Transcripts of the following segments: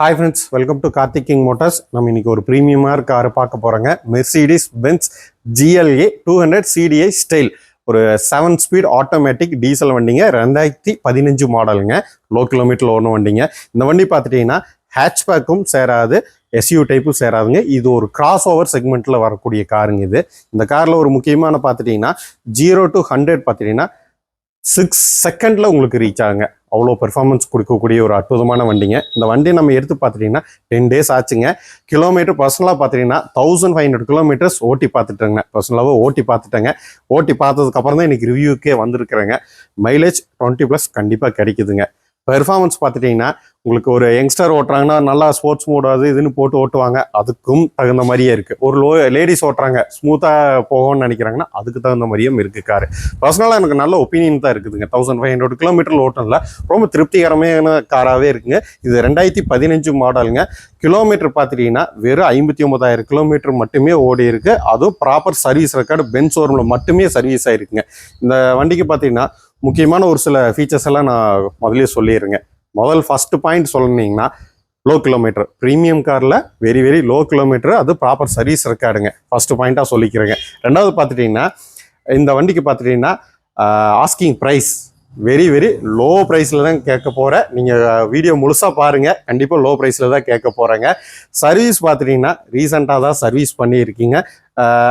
Hi friends welcome to Karthiking motors நம்ம இன்னைக்கு ஒரு ப்ரீமியமாக கார் பார்க்க போகிறோங்க Mercedes Benz GLA two hundred CDI style ஒரு செவன் ஸ்பீட் ஆட்டோமேட்டிக் டீசல் வண்டிங்க. ரெண்டாயிரத்தி பதினஞ்சு மாடலுங்க லோ கிலோமீட்டர் ஒன்று வண்டிங்க. இந்த வண்டி பார்த்துட்டிங்கன்னா ஹேட்ச்பேக்கும் சேராது எஸ்யூ டைப்பும் சேராதுங்க. இது ஒரு கிராஸ் ஓவர் செக்மெண்ட்டில் வரக்கூடிய காருங்க இது. இந்த காரில் ஒரு முக்கியமான பார்த்துட்டிங்கன்னா ஜீரோ டு ஹண்ட்ரட் பார்த்துட்டிங்கன்னா சிக்ஸ் செகண்டில் உங்களுக்கு ரீச் ஆகுங்க. அவ்வளோ பெர்ஃபார்மன்ஸ் கொடுக்கக்கூடிய ஒரு அற்புதமான வண்டிங்க. இந்த வண்டியை நம்ம எடுத்து பார்த்துட்டிங்கன்னா டென் டேஸ் ஆச்சுங்க. கிலோமீட்டர் பர்சனலாக பார்த்துட்டிங்கன்னா தௌசண்ட் ஃபைவ் ஹண்ட்ரட் கிலோமீட்டர்ஸ் ஓட்டி பார்த்துட்டேங்க. பர்சனலாகவே ஓட்டி பார்த்துட்டேங்க. ஓட்டி பார்த்ததுக்கப்புறம் தான் இன்றைக்கி ரிவ்யூக்கே வந்திருக்கிறேங்க. மைலேஜ் டுவெண்ட்டி ப்ளஸ் கண்டிப்பாக கிடைக்குதுங்க. பெர்ஃபார்மன்ஸ் பார்த்துட்டிங்கன்னா உங்களுக்கு ஒரு யங்ஸ்டர் ஓட்டுறாங்கன்னா நல்லா ஸ்போர்ட்ஸ் மோட் அது இதுன்னு போட்டு ஓட்டுவாங்க. அதுக்கும் தகுந்த மாதிரியே இருக்குது ஒரு லோ லேடிஸ் ஓட்டுறாங்க ஸ்மூத்தாக போகணும்னு நினைக்கிறாங்கன்னா அதுக்கு தகுந்த மாதிரியும் இருக்குது காரு பர்சனலாக எனக்கு நல்ல ஒப்பீனியன் தான் இருக்குதுங்க. தௌசண்ட் ஃபைவ் ஹண்ட்ரட் கிலோமீட்டர் ஓட்டனில் ரொம்ப திருப்திகரமான காராகவே இருக்குங்க. இது ரெண்டாயிரத்தி பதினஞ்சு மாடலுங்க கிலோமீட்டர் பார்த்துட்டிங்கன்னா வெறும் ஐம்பத்தி ஒன்பதாயிரம் கிலோமீட்டர் மட்டுமே ஓடி இருக்குது அதுவும் ப்ராப்பர் சர்வீஸ் ரெக்கார்டு பென்ஸ் ஷோரூமில் மட்டுமே சர்வீஸ் ஆகிருக்குங்க இந்த வண்டிக்கு பார்த்தீங்கன்னா முக்கியமான ஒரு சில ஃபீச்சர்ஸ் எல்லாம் நான் முதலே சொல்லிடுறேங்க முதல் ஃபர்ஸ்ட் பாயிண்ட் சொன்னீங்கன்னா லோ கிலோமீட்டர் ப்ரீமியம் காரில் வெரி வெரி லோ கிலோமீட்டர் அது ப்ராப்பர் சர்வீஸ் ரெக்கார்டுங்க ஃபர்ஸ்ட் பாயிண்ட்டாக சொல்லிக்கிறேங்க. ரெண்டாவது பார்த்துட்டிங்கன்னா இந்த வண்டிக்கு பார்த்துட்டிங்கன்னா asking price very very low ப்ரைஸில் தான் கேட்க போகிறேன் நீங்கள் வீடியோ முழுசாக பாருங்கள் கண்டிப்பாக லோ ப்ரைஸில் தான் கேட்க போகிறேங்க சர்வீஸ் பார்த்துட்டிங்கன்னா ரீசெண்டாக தான் சர்வீஸ் பண்ணியிருக்கீங்க.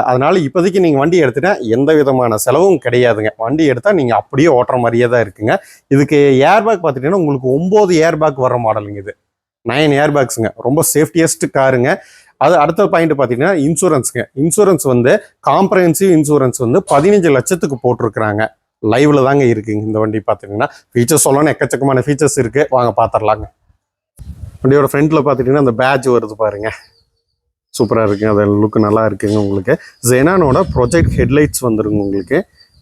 அதனால் இப்போதைக்கு நீங்கள் வண்டி எடுத்துட்டா எந்த விதமான செலவும் கிடையாதுங்க. வண்டி எடுத்தால் நீங்கள் அப்படியே ஓட்டுற மாதிரியே தான் இருக்குங்க. இதுக்கு ஏர்பேக் பார்த்துட்டீங்கன்னா உங்களுக்கு ஒம்பது ஏர்பேக் வர மாடலுங்க இது. நைன் ஏர்பேக்ஸுங்க ரொம்ப சேஃப்டியஸ்ட் காருங்க அது அடுத்த பாயிண்ட் பார்த்தீங்கன்னா இன்சூரன்ஸுங்க இன்சூரன்ஸ் வந்து காம்ப்ரஹென்சிவ் இன்சூரன்ஸ் வந்து பதினஞ்சு லட்சத்துக்கு போட்டிருக்கிறாங்க. லைவ்ல தாங்க இருக்குங்க இந்த வண்டி பார்த்தீங்கன்னா ஃபீச்சர்ஸ் சொல்லணும் எக்கச்சக்கமான ஃபீச்சர்ஸ் இருக்குது வாங்க பார்த்துடலாங்க. வண்டியோட ஃப்ரண்ட்ல பார்த்துட்டிங்கன்னா அந்த பேட்ச் வருது பாருங்கள் சூப்பராக இருக்குங்க அது லுக் நல்லா இருக்குங்க உங்களுக்கு. ஜெனானோட ப்ரொஜெக்ட் ஹெட்லைட்ஸ் வந்துருங்க உங்களுக்கு.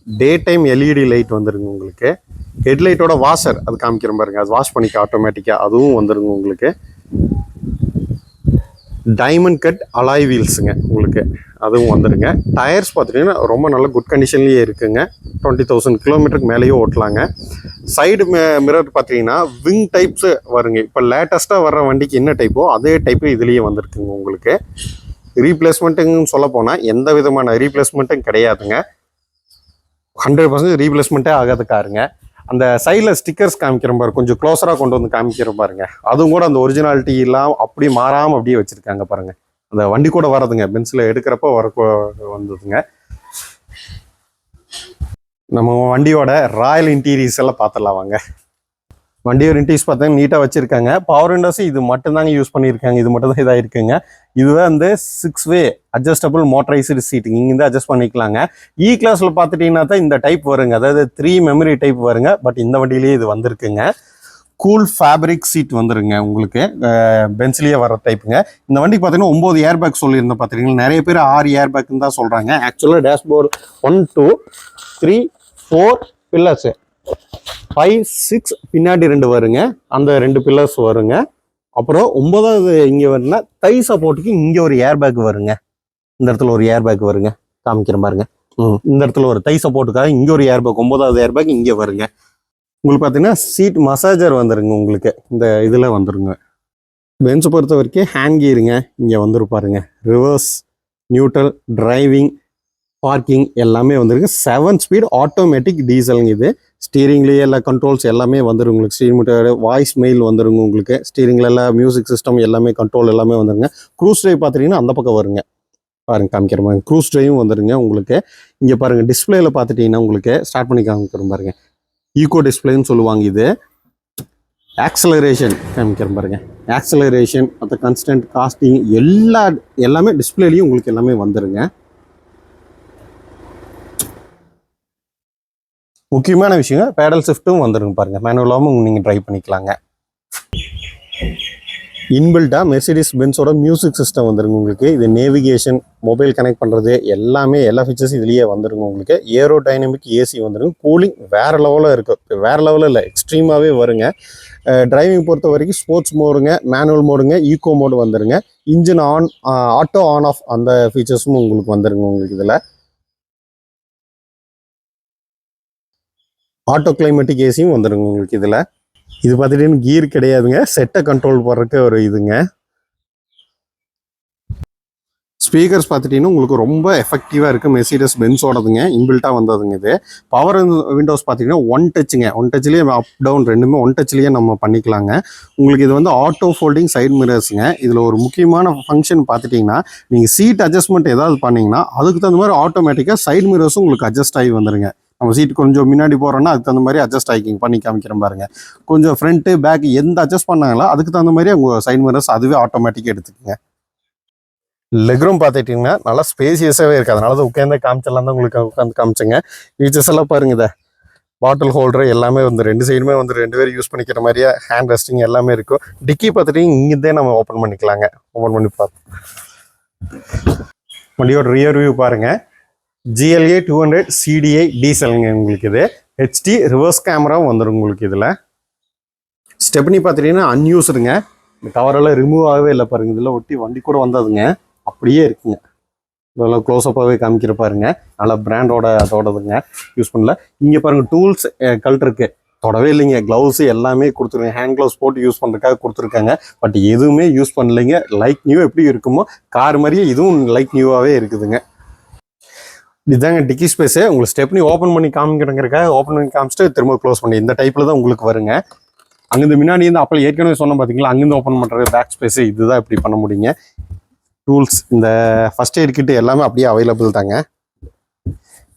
டே டைம் எல்இடி லைட் வந்துருங்க உங்களுக்கு. ஹெட்லைட்டோட வாஷர் அது காமிக்கிற பாருங்க. அது வாஷ் பண்ணிக்க ஆட்டோமேட்டிக்காக அதுவும் வந்துருங்க உங்களுக்கு. டைமண்ட் கட் அலாய் வீல்ஸுங்க உங்களுக்கு. அதுவும் வந்துடுங்க டயர்ஸ் பார்த்துட்டிங்கன்னா ரொம்ப நல்ல குட் கண்டிஷன்லேயே இருக்குங்க. டுவெண்ட்டி தௌசண்ட் கிலோமீட்டருக்கு மேலேயே ஓட்டலாங்க. சைடு மிரர் பார்த்தீங்கன்னா விங் டைப்ஸ் வருங்க. இப்போ லேட்டஸ்ட்டாக வர்ற வண்டிக்கு என்ன டைப்போ அதே டைப்பு இதுலேயே வந்திருக்குங்க உங்களுக்கு. ரீப்ளேஸ்மெண்ட்டுங்கன்னு சொல்ல போனால் எந்த விதமான ரீப்ளேஸ்மெண்ட்டும் கிடையாதுங்க. ஹண்ட்ரட் பர்சன்ட் ரீப்ளேஸ்மெண்ட்டே ஆகாது காருங்க. அந்த சைடில் ஸ்டிக்கர்ஸ் காமிக்கிற பாரு கொஞ்சம் க்ளோஸராக கொண்டு வந்து காமிக்கிற பாருங்க. அதுவும் கூட அந்த ஒரிஜினாலிட்டி எல்லாம் அப்படியே மாறாமல் அப்படியே வச்சுருக்காங்க பாருங்கள் அந்த வண்டி கூட வரதுங்க பென்சில் எடுக்கிறப்போ வர வந்ததுங்க. நம்ம வண்டியோட ராயல் இன்டீரியர்ஸ் எல்லாம் பார்த்துடலாம் வாங்க. வண்டியோட இன்டீரியர்ஸ் பார்த்தீங்கன்னா நீட்டாக வச்சுருக்காங்க. பவர் விண்டோஸ் இது மட்டும்தாங்க யூஸ் பண்ணியிருக்காங்க இது மட்டும் தான் இதாக இருக்குங்க இதுதான் வந்து six way adjustable motorised seating இங்கே அட்ஜஸ்ட் பண்ணிக்கலாங்க. E இ கிளாஸில் பார்த்துட்டிங்கன்னா தான் இந்த டைப் வருங்க. அதாவது த்ரீ மெமரி டைப் வருங்க. பட் இந்த வண்டியிலேயே இது வந்திருக்குங்க. கூல் ஃபேப்ரிக் சீட் வந்துருங்க உங்களுக்கு. பென்சிலேயே வர டைப்புங்க இந்த வண்டிக்கு பார்த்தீங்கன்னா ஒம்பது ஏர் பேக் சொல்லியிருந்தேன் பார்த்துருக்கீங்களா நிறைய பேர் ஆறு ஏர் பேக்குன்னு தான் சொல்கிறாங்க ஆக்சுவலாக dashboard one two three four pillars five six பின்னாடி ரெண்டு வருங்க. அந்த ரெண்டு பில்லர்ஸ் வருங்க. அப்புறம் ஒன்பதாவது இங்கே வருன்னா தை சப்போர்ட்டுக்கு இங்கே ஒரு ஏர் பேக் வருங்க. இந்த இடத்துல ஒரு ஏர் பேக் வருங்க. காமிக்கிற பாருங்க. ம் இந்த இடத்துல ஒரு தை சப்போர்ட்டுக்காக இங்கே ஒரு ஏர் பேக் ஒன்பதாவது ஏர் பேக் இங்கே வருங்க. உங்களுக்கு பார்த்தீங்கன்னா சீட் மசாஜர் வந்துருங்க உங்களுக்கு. இந்த இதில் வந்துருங்க. பென்ஸ் பொறுத்த வரைக்கும் ஹேண்ட் கீருங்க இங்கே வந்துருப்பாருங்க ரிவர்ஸ் நியூட்ரல் டிரைவிங் பார்க்கிங் எல்லாமே வந்துருக்கு. செவன் ஸ்பீட் ஆட்டோமேட்டிக் டீசலுங்க இது. ஸ்டீரிங்லேயே எல்லா கண்ட்ரோல்ஸ் எல்லாமே வந்துடும் உங்களுக்கு. ஸ்டீரிங் மீட்டர் வாய்ஸ் மெயில் வந்துருங்க உங்களுக்கு. ஸ்டீரிங்ல எல்லாம் மியூசிக் சிஸ்டம் எல்லாமே கண்ட்ரோல் எல்லாமே வந்துருங்க. க்ரூஸ் ட்ரைவ் பார்த்துட்டிங்கன்னா அந்த பக்கம் வருங்க. பாருங்க காமிக்கிற மாதிரி. க்ரூஸ் ட்ரைவும் வந்துருங்க உங்களுக்கு. இங்கே பாருங்க டிஸ்பிளேல பார்த்துட்டிங்கன்னா உங்களுக்கு ஸ்டார்ட் பண்ணி காமிக்கிறோம் பாருங்க. ஈகோ டிஸ்பிளேன்னு சொல்லுவாங்க இது. ஆக்சலரேஷன் காமிக்கிறேன் பாருங்க. ஆக்சலரேஷன் மற்ற கன்ஸ்டன்ட் காஸ்டிங் எல்லா எல்லாமே டிஸ்பிளேலையும் உங்களுக்கு எல்லாமே வந்துருங்க. முக்கியமான விஷயம் பேடல் ஷிஃப்ட்டும் வந்துருங்க பாருங்கள் மேனுவலாகவும் நீங்கள் ட்ரை பண்ணிக்கலாங்க. இன்பில்டா மெர்சிடிஸ் பென்ஸோட மியூசிக் சிஸ்டம் வந்துருங்க உங்களுக்கு. இது நேவிகேஷன் மொபைல் கனெக்ட் பண்ணுறது எல்லாமே எல்லா ஃபீச்சர்ஸ் இதுலேயே வந்துருங்க உங்களுக்கு. ஏரோ டைனமிக் ஏசி வந்துருங்க. கூலிங் வேறு லெவலில் இருக்குது வேறு லெவலில் இல்லை எக்ஸ்ட்ரீமாகவே வருங்க. டிரைவிங் பொறுத்த வரைக்கும் ஸ்போர்ட்ஸ் மோடுங்க மேனுவல் மோடுங்க ஈகோ மோடு வந்துருங்க. Engine on auto on off அந்த ஃபீச்சர்ஸும் உங்களுக்கு வந்துருங்க உங்களுக்கு இதில். ஆட்டோ கிளைமேட்டிக் ஏசியும் வந்துடுங்க உங்களுக்கு இதில். இது பார்த்துட்டீங்கன்னா கீர் கிடையாதுங்க. செட்டை கண்ட்ரோல் பண்ணுறதுக்கு ஒரு இதுங்க. ஸ்பீக்கர்ஸ் பார்த்துட்டீங்கன்னா உங்களுக்கு ரொம்ப எஃபெக்டிவாக இருக்குது மெர்சிடஸ் பென்ஸோடதுங்க இன்பில்ட்டாக வந்ததுங்க இது. பவர் விண்டோஸ் பார்த்தீங்கன்னா ஒன் டச்சுங்க ஒன் டச்லேயே அப் டவுன் ரெண்டுமே ஒன் டச்லேயே நம்ம பண்ணிக்கலாங்க. உங்களுக்கு இது வந்து ஆட்டோ ஃபோல்டிங் சைட் மிரர்ஸுங்க இதில் ஒரு முக்கியமான ஃபங்க்ஷன் பார்த்துட்டிங்கன்னா நீங்கள் சீட் அட்ஜஸ்ட்மெண்ட் ஏதாவது பண்ணிங்கன்னா அதுக்கு தகுந்த மாதிரி ஆட்டோமேட்டிக்காக சைட் மிரர்ஸும் உங்களுக்கு அட்ஜஸ்ட் ஆகி வந்துருங்க. நம்ம சீட் கொஞ்சம் முன்னாடி போகிறோன்னா அதுக்கு தகுந்த மாதிரி அட்ஜஸ்ட் ஆகிக்கிங் பண்ணி காமிக்கிறேன் பாருங்க. கொஞ்சம் ஃப்ரண்ட்டு பேக் எந்த அட்ஜஸ்ட் பண்ணாங்களோ அதுக்கு தகுந்த மாதிரி உங்கள் சைன் மிரர்ஸ் அதுவே ஆட்டோமேட்டிக்காக எடுத்துக்கோங்க. லெக்ரூம் பார்த்துட்டிங்கன்னா நல்லா ஸ்பேசியஸாகவே இருக்குது அதனால தான் உட்காந்து காமிச்சிடலாம் தான் உங்களுக்கு உட்காந்து காமிச்சுங்க. ஃபீச்சர்ஸ் எல்லாம் பாருங்க இதை. பாட்டில் ஹோல்டர் எல்லாமே வந்து ரெண்டு சைடுமே வந்து ரெண்டு பேரும் யூஸ் பண்ணிக்கிற மாதிரியே ஹேண்ட் ரெஸ்டிங் எல்லாமே இருக்கும். டிக்கி பார்த்துட்டிங்கன்னா இங்கேருந்தே நம்ம ஓப்பன் பண்ணிக்கலாங்க. ஓப்பன் பண்ணி பார்ப்போம். வண்டியோட ரியர் வியூ பாருங்கள் ஜிஎல்ஏ டூ ஹண்ட்ரட் சிடிஐ டீசலுங்க உங்களுக்கு இது. ஹெச்டி ரிவர்ஸ் கேமராவும் வந்துடும் உங்களுக்கு இதில். ஸ்டெப்னி பார்த்துட்டிங்கன்னா அன்யூஸ்டுங்க இந்த கவரெல்லாம் ரிமூவ் ஆகவே இல்லை பாருங்க. இதில் ஒட்டி வண்டி கூட வந்ததுங்க. அப்படியே இருக்குங்க. இதெல்லாம் க்ளோஸ்அப்பாகவே காமிக்கிற பாருங்க. நல்லா பிராண்டோட அதோடதுங்க. யூஸ் பண்ணல. இங்கே பாருங்க டூல்ஸ் கல்ட்ருக்கு தொடவே இல்லைங்க. க்ளவுஸ் எல்லாமே கொடுத்துருங்க. ஹேண்ட் க்ளவுஸ் போட்டு யூஸ் பண்ணுறதுக்காக கொடுத்துருக்காங்க. பட் எதுவுமே யூஸ் பண்ணலைங்க. லைக் நியூ எப்படி இருக்குமோ கார் மாதிரியே இதுவும் லைக் நியூவாகவே இருக்குதுங்க. இதுதாங்க டிக்கி ஸ்பேஸு உங்களுக்கு ஸ்டெப்னி ஓப்பன் பண்ணி காமிக்கிறங்கிறக்காக ஓப்பன் பண்ணி காமிச்சிட்டு திரும்ப க்ளோஸ் பண்ணி இந்த டைப்பில் தான் உங்களுக்கு வருங்க. அங்கேருந்து முன்னாடி இருந்து அப்போ ஏற்கனவே சொன்னோம் பார்த்தீங்களா அங்கேருந்து ஓப்பன் பண்ணுறது பேக் ஸ்பேஸு இதுதான் இப்படி பண்ண முடியுங்க. டூல்ஸ் இந்த ஃபர்ஸ்ட் எய்ட் கிட்டு எல்லாமே அப்படியே அவைலபிள் தாங்க.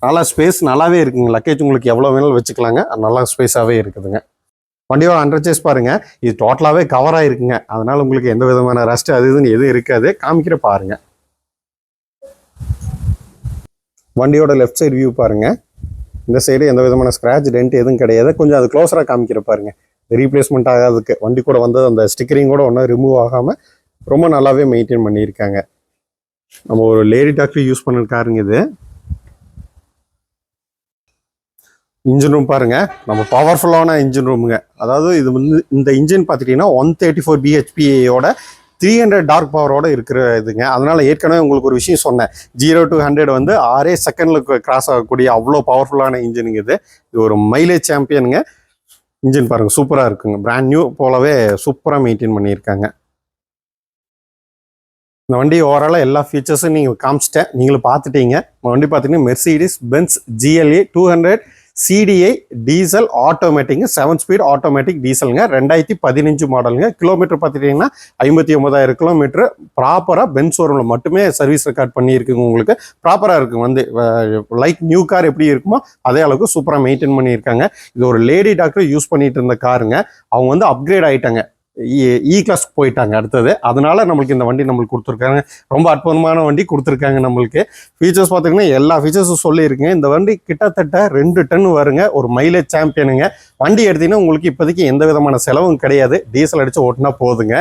நல்லா ஸ்பேஸ் நல்லாவே இருக்குங்க. லக்கேஜ் உங்களுக்கு எவ்வளோ வேணாலும் வச்சுக்கலாங்க. நல்லா ஸ்பேஸாகவே இருக்குதுங்க. வண்டியோட அண்டர்ச்சேஸ் பாருங்கள் இது டோட்டலாகவே கவர் ஆயிருக்குங்க. அதனால் உங்களுக்கு எந்த விதமான ரஸ்ட் அது இதுன்னு எதுவும் இருக்காது. காமிக்கிற பாருங்கள் வண்டியோட லெஃப்ட் சைடு வியூ பாருங்கள் இந்த சைடு எந்த விதமான ஸ்க்ராட்ச் டென்ட் எதுவும் கிடையாது. கொஞ்சம் அது க்ளோஸராக காமிக்கிற பாருங்க. ரீப்ளேஸ்மெண்ட் ஆகாததுக்கு. வண்டி கூட வந்து அந்த ஸ்டிக்கரிங் கூட ஒன்றும் ரிமூவ் ஆகாமல் ரொம்ப நல்லாவே மெயின்டைன் பண்ணியிருக்காங்க. நம்ம ஒரு லேடி டாக்டர் யூஸ் பண்ண காருங்க இது. இன்ஜின் ரூம் பாருங்க. நம்ம பவர்ஃபுல்லான இன்ஜின் ரூமுங்க அதாவது இது வந்து இந்த இன்ஜின் பார்த்துட்டிங்கன்னா ஒன் தேர்ட்டி ஃபோர் பிஹெச்பியோட த்ரீ ஹண்ட்ரட் டார்க் பவரோட இருக்கிற இதுங்க. அதனால ஏற்கனவே உங்களுக்கு ஒரு விஷயம் சொன்னேன். ஜீரோ டு ஹண்ட்ரட் வந்து ஆறே செகண்டில் கிராஸ் ஆகக்கூடிய அவ்வளோ பவர்ஃபுல்லான இன்ஜினுங்க இது. இது ஒரு மைலேஜ் சாம்பியனுங்க இன்ஜின் பாருங்கள் சூப்பராக இருக்குங்க. பிராண்ட் நியூ போலவே சூப்பராக மெயின்டைன் பண்ணியிருக்காங்க. இந்த வண்டி ஓவராலாக எல்லா ஃபீச்சர்ஸும் நீங்கள் காமிச்சிட்டேன். நீங்களும் பார்த்துட்டீங்க. வண்டி பார்த்தீங்கன்னா Mercedes Benz GLA two hundred CDI diesel automatic seven speed automatic டீசலுங்க ரெண்டாயிரத்தி பதினஞ்சு மாடலுங்க கிலோமீட்டர் பார்த்துட்டிங்கன்னா ஐம்பத்தி ஒன்பதாயிரம் கிலோமீட்டர் ப்ராப்பராக பென்ஸ் ஷோரூமில் மட்டுமே சர்வீஸ் ரெக்கார்ட் பண்ணியிருக்குங்க உங்களுக்கு. ப்ராப்பராக இருக்கும். வந்து லைக் நியூ கார் எப்படி இருக்குமோ அதே அளவுக்கு சூப்பராக மெயின்டைன் பண்ணியிருக்காங்க. இது ஒரு லேடி டாக்டர் யூஸ் பண்ணிட்டு இருந்த காருங்க அவங்க வந்து அப்கிரேட் ஆகிட்டாங்க E, e இ கிளாஸ் போயிட்டாங்க அடுத்தது. அதனால நம்மளுக்கு இந்த வண்டி நம்மளுக்கு கொடுத்துருக்காங்க. ரொம்ப அற்புதமான வண்டி கொடுத்துருக்காங்க நம்மளுக்கு. ஃபீச்சர்ஸ் பார்த்தீங்கன்னா எல்லா ஃபீச்சர்ஸும் சொல்லியிருக்குங்க இந்த வண்டி கிட்டத்தட்ட ரெண்டு டன் வருங்க. ஒரு மைலேஜ் சாம்பியனுங்க வண்டி எடுத்தீங்கன்னா உங்களுக்கு இப்போதைக்கு எந்த விதமான செலவும் கிடையாது. டீசல் அடித்து ஓட்டினா போதுங்க.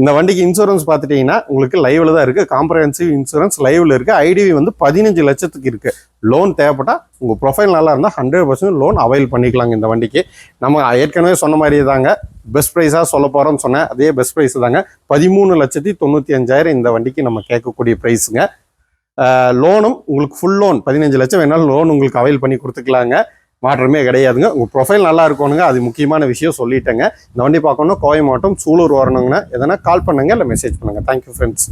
இந்த வண்டிக்கு இன்சூரன்ஸ் பார்த்துட்டிங்கன்னா உங்களுக்கு லைவில் தான் இருக்குது காம்ப்ரஹென்சிவ் இன்சூரன்ஸ் லைவில் இருக்குது ஐடிவி வந்து பதினஞ்சு லட்சத்துக்கு இருக்குது லோன் தேவைப்பட்டா உங்கள் ப்ரொஃபைல் நல்லா இருந்தால் ஹண்ட்ரட் பர்சன்ட் லோன் அவைல் பண்ணிக்கலாங்க இந்த வண்டிக்கு. நம்ம ஏற்கனவே சொன்ன மாதிரியே தாங்க. பெஸ்ட் ப்ரைஸாக சொல்ல போகிறோம்னு சொன்னேன். அதே பெஸ்ட் ப்ரைஸ் தாங்க. பதிமூணு லட்சத்தி தொண்ணூற்றி அஞ்சாயிரம் இந்த வண்டிக்கு நம்ம கேட்கக்கூடிய ப்ரைஸுங்க லோனும் உங்களுக்கு ஃபுல் லோன் பதினஞ்சு லட்சம் வேணாலும் லோன் உங்களுக்கு அவைல் பண்ணி கொடுத்துக்கலாங்க. மாற்றமே கிடையாதுங்க. உங்கள் ப்ரொஃபைல் நல்லா இருக்கணுங்க. அது முக்கியமான விஷயம் சொல்லிட்டேங்க. இந்த வண்டி பார்க்கணும். கோயம்பேட்டம் சூலூர் வரணுங்கன்னா எதனா கால் பண்ணுங்க இல்லை மெசேஜ் பண்ணுங்கள் தேங்க்யூ ஃப்ரெண்ட்ஸ்